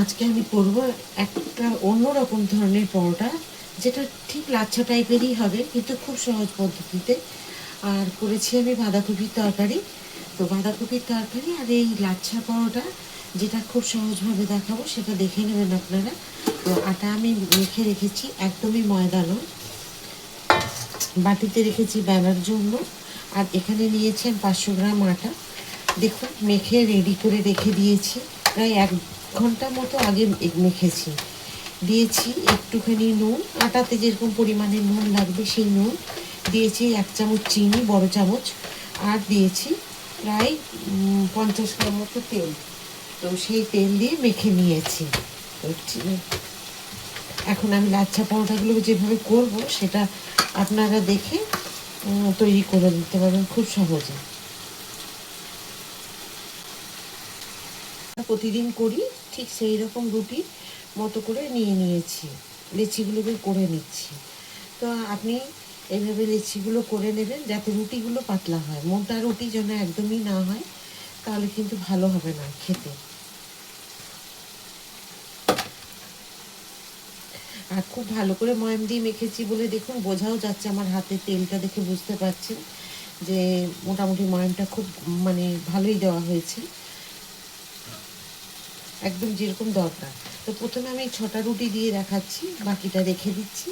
আজকে আমি করব একটা অন্যরকম ধরনের পরোটা, যেটা ঠিক লাচ্ছা টাইপেরই হবে, কিন্তু খুব সহজ পদ্ধতিতে। আর করেছি আমি বাঁধাকপির তরকারি। তো বাঁধাকপির তরকারি আর এই লাচ্ছা পরোটা, যেটা খুব সহজভাবে দেখাবো, সেটা দেখে নেবেন আপনারা। তো আটা আমি মেখে রেখেছি, একদমই ময়দা নয়। বাটিতে রেখেছি বেলার জন্য। আর এখানে নিয়েছেন পাঁচশো গ্রাম আটা। দেখুন, মেখে রেডি করে রেখে দিয়েছি। প্রায় এক ঘণ্টা মতো আগে মেখেছি। দিয়েছি একটুখানি নুন, আটাতে যেরকম পরিমাণে নুন লাগবে সেই নুন। দিয়েছি এক চামচ চিনি, বড় চামচ, আর দিয়েছি প্রায় পঞ্চাশ গ্রাম মতো তেল। তো সেই তেল দিয়ে মেখে নিয়েছি। এখন আমি লাচ্ছা পরোটাগুলো যেভাবে করব সেটা আপনারা দেখে তৈরি করে নিতে পারবেন খুব সহজে। প্রতিদিন করি, ঠিক সেই রকম রুটি মতো করে নিয়ে নিয়েছি। লেচিগুলোকে করে নিচ্ছি। তো আপনি এইভাবে লেচিগুলো করে নেবেন যাতে রুটিগুলো পাতলা হয়। মোটা রুটি যেন একদমই না হয়, তাহলে কিন্তু ভালো হবে না খেতে। আর খুব ভালো করে ময়াম দিয়ে মেখেছি বলে দেখুন, বোঝাও যাচ্ছে আমার হাতে তেলটা দেখে বুঝতে পারছেন যে মোটামুটি ময়ামটা খুব মানে ভালোই দেওয়া হয়েছে। একদম যেরকম দরকার। তো প্রথমে আমি ছটা রুটি দিয়ে দেখাচ্ছি, বাকিটা রেখে দিচ্ছি।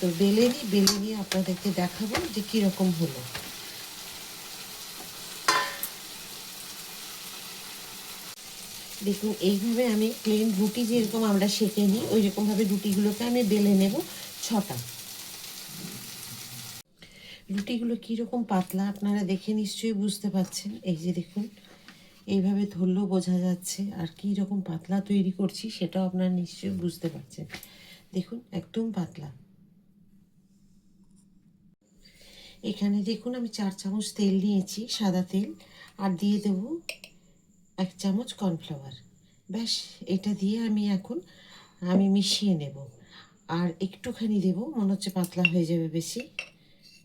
তো বেলে নিই বেলে নিয়ে আপনাদেরকে দেখাবো যে কীরকম হলো। দেখুন, এইভাবে আমি প্লেন রুটি যেরকম আমরা সেঁকে নিই ওই রকমভাবে রুটিগুলোকে আমি বেলে নেব ছটা। রুটিগুলো কীরকম পাতলা আপনারা দেখে নিশ্চয়ই বুঝতে পারছেন। এই যে দেখুন এইভাবে ধরলেও বোঝা যাচ্ছে আর কী রকম পাতলা তৈরি করছি সেটাও আপনারা নিশ্চয়ই বুঝতে পারছেন। দেখুন, একদম পাতলা। এখানে দেখুন, আমি চার চামচ তেল নিয়েছি, সাদা তেল, আর দিয়ে দেব এক চামচ কর্নফ্লাওয়ার। ব্যাস, এটা দিয়ে আমি এখন আমি মিশিয়ে নেব। আর একটুখানি দেব, মনে হচ্ছে পাতলা হয়ে যাবে বেশি।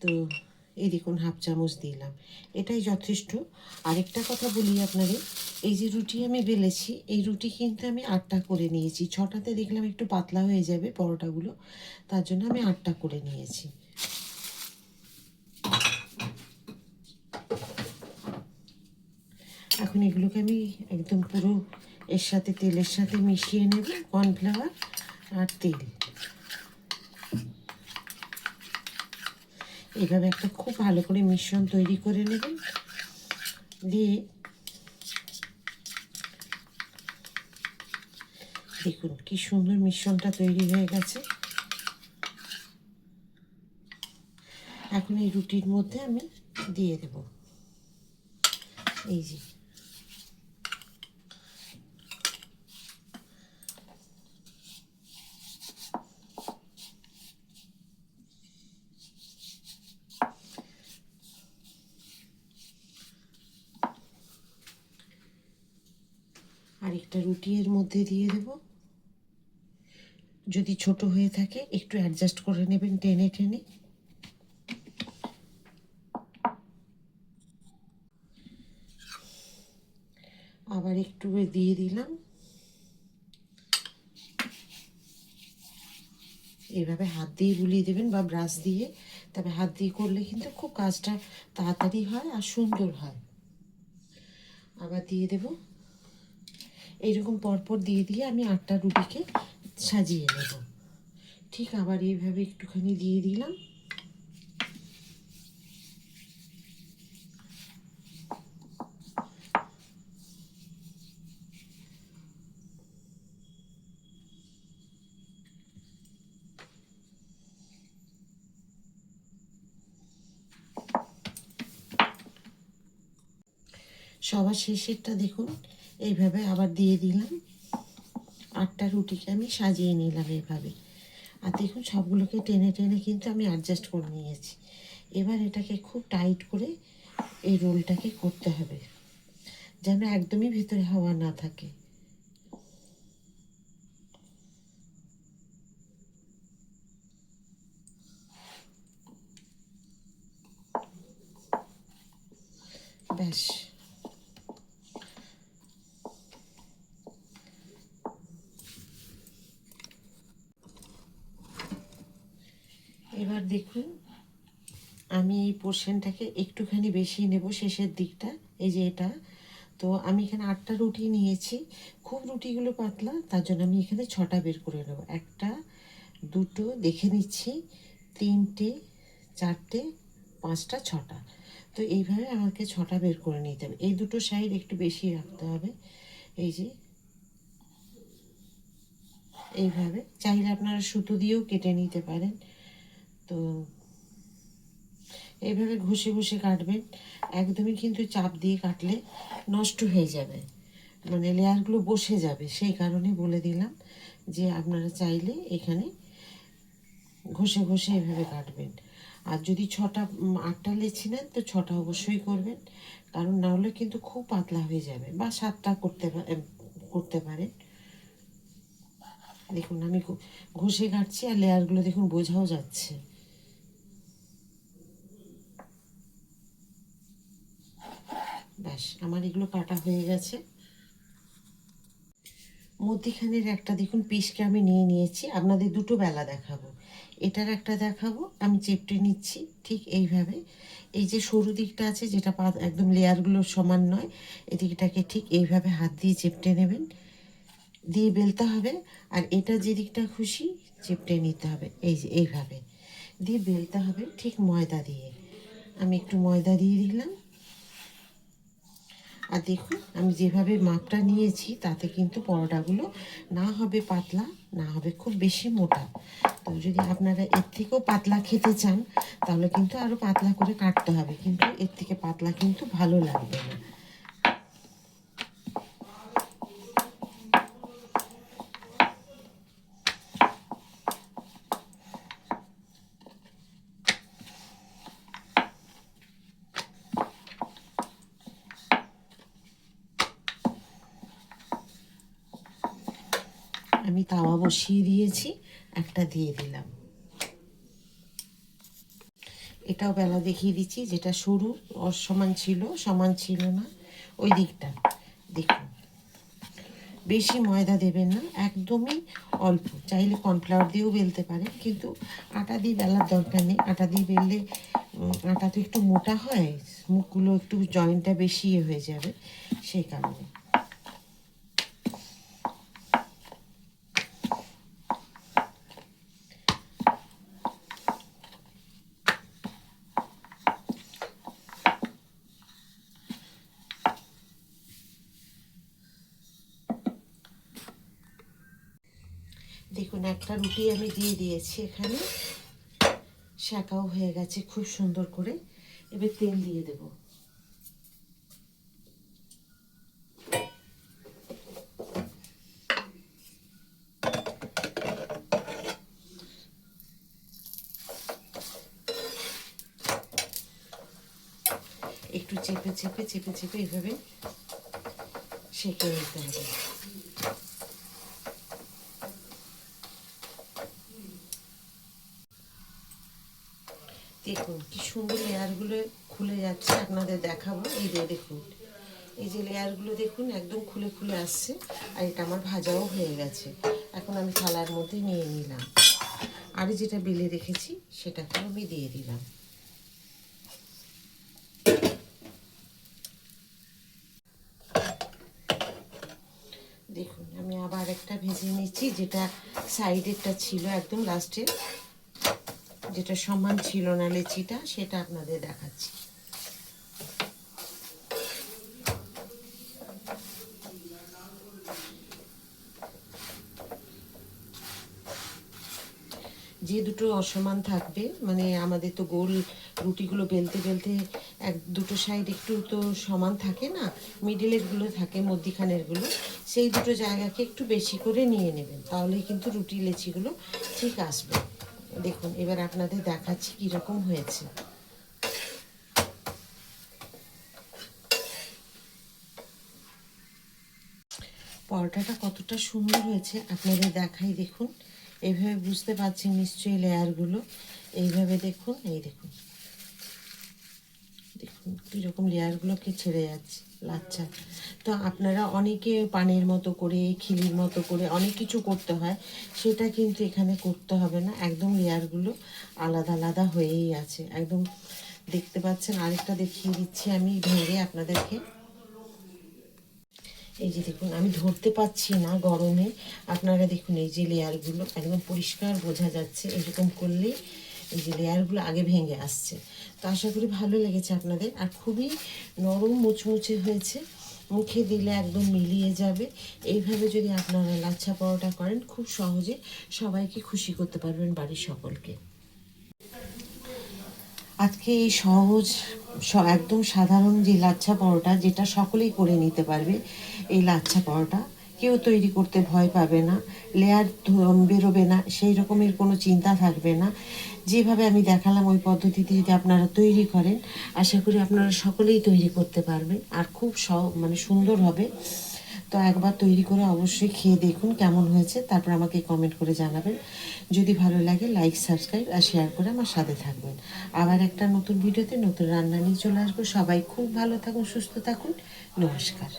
তো এই দেখুন হাফ চামচ দিলাম। এটাই যথেষ্ট। আরেকটা কথা বলি আপনাদের, এই যে রুটি আমি বেলেছি, এই রুটি কিন্তু আমি আটটা করে নিয়েছি। ছটাতে দেখলাম একটু পাতলা হয়ে যাবে পরোটাগুলো, তার জন্য আমি আটটা করে নিয়েছি। এখন এগুলোকে আমি একদম পুরো এর সাথে, তেলের সাথে মিশিয়ে নেব, কর্নফ্লাওয়ার আর তেল। এভাবে একটা খুব ভালো করে মিশ্রণ তৈরি করে নেবেন। দিয়ে দেখুন কি সুন্দর মিশ্রণটা তৈরি হয়ে গেছে। এখন এই রুটির মধ্যে আমি দিয়ে দেব। এই যে আরেকটা রুটি এর মধ্যে দিয়ে দেব। যদি ছোট হয়ে থাকে, একটু অ্যাডজাস্ট করে নেবেন টেনে টেনে। আবার একটু দিয়ে দিলাম। এভাবে হাত দিয়ে বুলিয়ে দেবেন বা ব্রাশ দিয়ে। তবে হাত দিয়ে করলে কিন্তু খুব কাজটা তাড়াতাড়ি হয় আর সুন্দর হয়। আবার দিয়ে দেব এইরকম পরপর দিয়ে দিয়ে আমি আটটা রুটিকে সাজিয়ে নেব। ঠিক আবার এইভাবে একটুখানি দিয়ে দিলাম। সবার শেষেরটা দেখুন এইভাবে আবার দিয়ে দিলাম। আটটা রুটিকে আমি সাজিয়ে নিলাম এইভাবে। আর দেখুন, সবগুলোকে টেনে টেনে কিন্তু আমি অ্যাডজাস্ট করে নিয়েছি। এবার এটাকে খুব টাইট করে এই রোলটাকে করতে হবে, যেন একদমই ভেতরে হাওয়া না থাকে। ব্যাস এবার দেখুন, আমি এই পোর্শনটাকে একটুখানি বেশি নেব শেষের দিকটা, এই যে এটা। তো আমি এখানে আটটা রুটি নিয়েছি, খুব রুটিগুলো পাতলা, তার জন্য আমি এখানে ছটা বের করে নেব। একটা, দুটো, দেখে নিচ্ছি, তিনটে, চারটে, পাঁচটা, ছটা। তো এইভাবে আমাকে ছটা বের করে নিতে হবে। এই দুটো সাইড একটু বেশি রাখতে হবে। এই যে, এইভাবে। চাইলে আপনারা সুতো দিয়েও কেটে নিতে পারেন। তো এইভাবে ঘষে ঘষে কাটবেন একদমই কিন্তু চাপ দিয়ে কাটলে নষ্ট হয়ে যাবে। মানে লেয়ারগুলো বসে যাবে। সেই কারণে বলে দিলাম যে আপনারা চাইলে এখানে ঘষে ঘষে এভাবে কাটবেন। আর যদি ছটা আটটা লেচি নেন, তো ছটা অবশ্যই করবেন। কারণ না হলে কিন্তু খুব পাতলা হয়ে যাবে বা সাতটা করতে করতে পারেন। দেখুন, আমি ঘষে কাটছি আর লেয়ারগুলো দেখুন বোঝাও যাচ্ছে। ব্যাস, আমার এগুলো কাটা হয়ে গেছে। মধ্যিখানের একটা দেখুন পিসকে আমি নিয়ে নিয়েছি, আপনাদের দুটো বেলা দেখাবো। এটার একটা দেখাবো, আমি চেপটে নিচ্ছি ঠিক এইভাবে। এই যে সরু দিকটা আছে, যেটা পা একদম লেয়ারগুলো সমান নয়, এদিকটাকে ঠিক এইভাবে হাত দিয়ে চেপটে নেবেন। দিয়ে বেলতে হবে, আর এটা যে দিকটা খুশি, চেপটে নিতে হবে, এই যে এইভাবে। দিয়ে বেলতে হবে ঠিক ময়দা দিয়ে। আমি একটু ময়দা দিয়ে দিলাম। আর দেখুন, আমি যেভাবে মাপটা নিয়েছি, তাতে কিন্তু পরোটাগুলো না হবে পাতলা, না হবে খুব বেশি মোটা। তো যদি আপনারা এর থেকেও পাতলা খেতে চান, তাহলে কিন্তু আরও পাতলা করে কাটতে হবে। কিন্তু এর থেকে পাতলা কিন্তু ভালো লাগবে না আমি তাওয়া বসিয়ে দিয়েছি, একটা দিয়ে দিলাম। এটাও বেলা দেখিয়ে দিচ্ছি, যেটা সরু অসমান ছিল, সমান ছিল না। ওই দিকটা, দেখুন। বেশি ময়দা দেবেন না, একদমই অল্প। চাইলে কর্নফ্লাওয়ার দিয়েও বেলতে পারেন, কিন্তু আটা দিয়ে বেলার দরকার নেই। আটা দিয়ে বেললে আটা তো একটু মোটা হয়, মুখগুলো একটু জয়েন্টটা বেশি ইয়ে হয়ে যাবে, সেই কারণে দেখুন একটা রুটি আমি দিয়ে দিয়েছি এখানে। শাঁকাও হয়ে গেছে খুব সুন্দর করে। এবার তেল দিয়ে দেব। একটু চেপে চেপে চেপে চেপে এভাবে সেঁকে নিতে হবে। দেখুন কি সুন্দর লেয়ারগুলো খুলে যাচ্ছে, আপনাদের দেখাবো। এই যে দেখুন, এই যে লেয়ারগুলো দেখুন, একদম খুলে খুলে আসছে, আর এটা আমার ভাজাও হয়ে গেছে। এখন আমি থালার মধ্যে নিয়ে নিলাম। আর যেটা বেলে রেখেছি সেটাকে আমি দিয়ে দিলাম। দেখুন, আমি আবার একটা ভেজে নিচ্ছি, যেটা সাইডেরটা ছিল একদম লাস্টে যেটা সমান ছিল না লেচিটা, সেটা আপনাদের দেখাচ্ছি। যে দুটো অসমান থাকবে মানে আমাদের তো গোল রুটিগুলো বেলতে বেলতে এক দুটো সাইড একটু তো সমান থাকে না মিডিলেরগুলো থাকে, মধ্যিখানেরগুলো, সেই দুটো জায়গাকে একটু বেশি করে নিয়ে নেবেন, তাহলেই কিন্তু রুটি লেচিগুলো ঠিক আসবে। দেখুন, এবার আপনাদের দেখাচ্ছি কীরকম হয়েছে। পরোটাটা কতটা সুন্দর হয়েছে, আপনাদের দেখাই দেখুন। এভাবে বুঝতে পারছেন নিশ্চয়ই লেয়ারগুলো। এইভাবে দেখুন, এই দেখুন। দেখুন কীরকম লেয়ারগুলোকে ছেড়ে যাচ্ছে, লাচ্ছা। তো আপনারা অনেকে পানের মতো করে, খিলির মতো করে অনেক কিছু করতে হয়, সেটা কিন্তু এখানে করতে হবে না। একদম লেয়ারগুলো আলাদা আলাদা হয়েই আছে। একদম দেখতে পাচ্ছেন, আরেকটা দেখিয়ে দিচ্ছি আমি ভেঙে আপনাদেরকে। এই যে দেখুন, আমি ধরতে পাচ্ছি না গরমে। আপনারা দেখুন, এই যে লেয়ারগুলো একদম পরিষ্কার বোঝা যাচ্ছে, এরকম করলেই এই যে লেয়ারগুলো আগে ভেঙে আসছে। তো আশা করি ভালো লেগেছে আপনাদের। আর খুবই নরম, মুচমুচে হয়েছে। মুখে দিলে একদম মিলিয়ে যাবে। এইভাবে যদি আপনারা লাচ্ছা পরোটা করেন, খুব সহজে সবাইকে খুশি করতে পারবেন বাড়ির সকলকে। আজকে এই সহজ একদম সাধারণ যে লাচ্ছা পরোটা, যেটা সকলেই করে নিতে পারবে, এই লাচ্ছা পরোটা। কেউ তৈরি করতে ভয় পাবে না লেয়ার বেরোবে না, সেই রকমের কোনো চিন্তা থাকবে না। যেভাবে আমি দেখালাম ওই পদ্ধতিতে যদি আপনারা তৈরি করেন, আশা করি আপনারা সকলেই তৈরি করতে পারবেন আর খুব স মানে সুন্দর হবে। তো একবার তৈরি করে অবশ্যই খেয়ে দেখুন কেমন হয়েছে, তারপর আমাকে কমেন্ট করে জানাবেন। যদি ভালো লাগে লাইক সাবস্ক্রাইব আর শেয়ার করে আমার সাথে থাকবেন। আবার একটা নতুন ভিডিওতে নতুন রান্না নিয়ে চলে আসব। সবাই খুব ভালো থাকুন, সুস্থ থাকুন। নমস্কার।